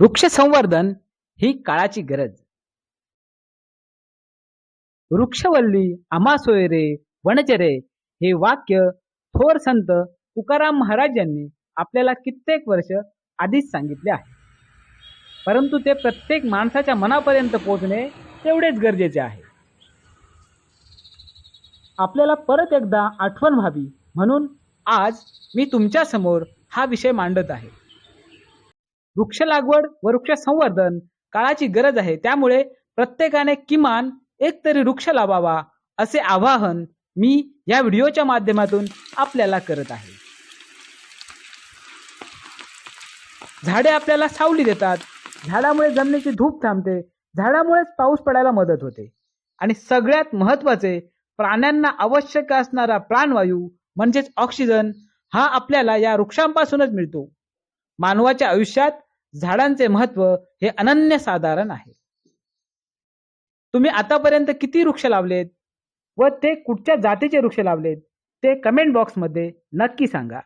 वृक्ष संवर्धन ही काळाची गरज. वृक्षवल्ली आम्हा सोयरे वनचरे हे वाक्य थोर संत तुकाराम महाराज यांनी आपल्याला कित्येक वर्ष आधीच सांगितले आहे. परंतु ते प्रत्येक माणसाच्या मनापर्यंत पोहोचणे तेवढेच गरजेचे आहे. आपल्याला परत एकदा आठवण व्हावी म्हणून आज मी तुमच्यासमोर हा विषय मांडत आहे. वृक्ष लागवड व वृक्ष संवर्धन काळाची गरज आहे. त्यामुळे प्रत्येकाने किमान एक तरी वृक्ष लावावा असे आवाहन मी या व्हिडिओच्या माध्यमातून आपल्याला करत आहे. झाडे आपल्याला सावली देतात. झाडामुळे जमिनीची धूप थांबते. झाडामुळेच पाऊस पडायला मदत होते. आणि सगळ्यात महत्त्वाचे प्राण्यांना आवश्यक असणारा प्राणवायू म्हणजेच ऑक्सिजन हा आपल्याला या वृक्षांपासूनच मिळतो. मानवाच्या आयुष्यात झाडांचे महत्त्व हे अनन्यसाधारण आहे. तुम्ही आतापर्यंत किती वृक्ष लावलेत व ते कुठच्या जातीचे वृक्ष लावलेत ते कमेंट बॉक्समध्ये नक्की सांगा.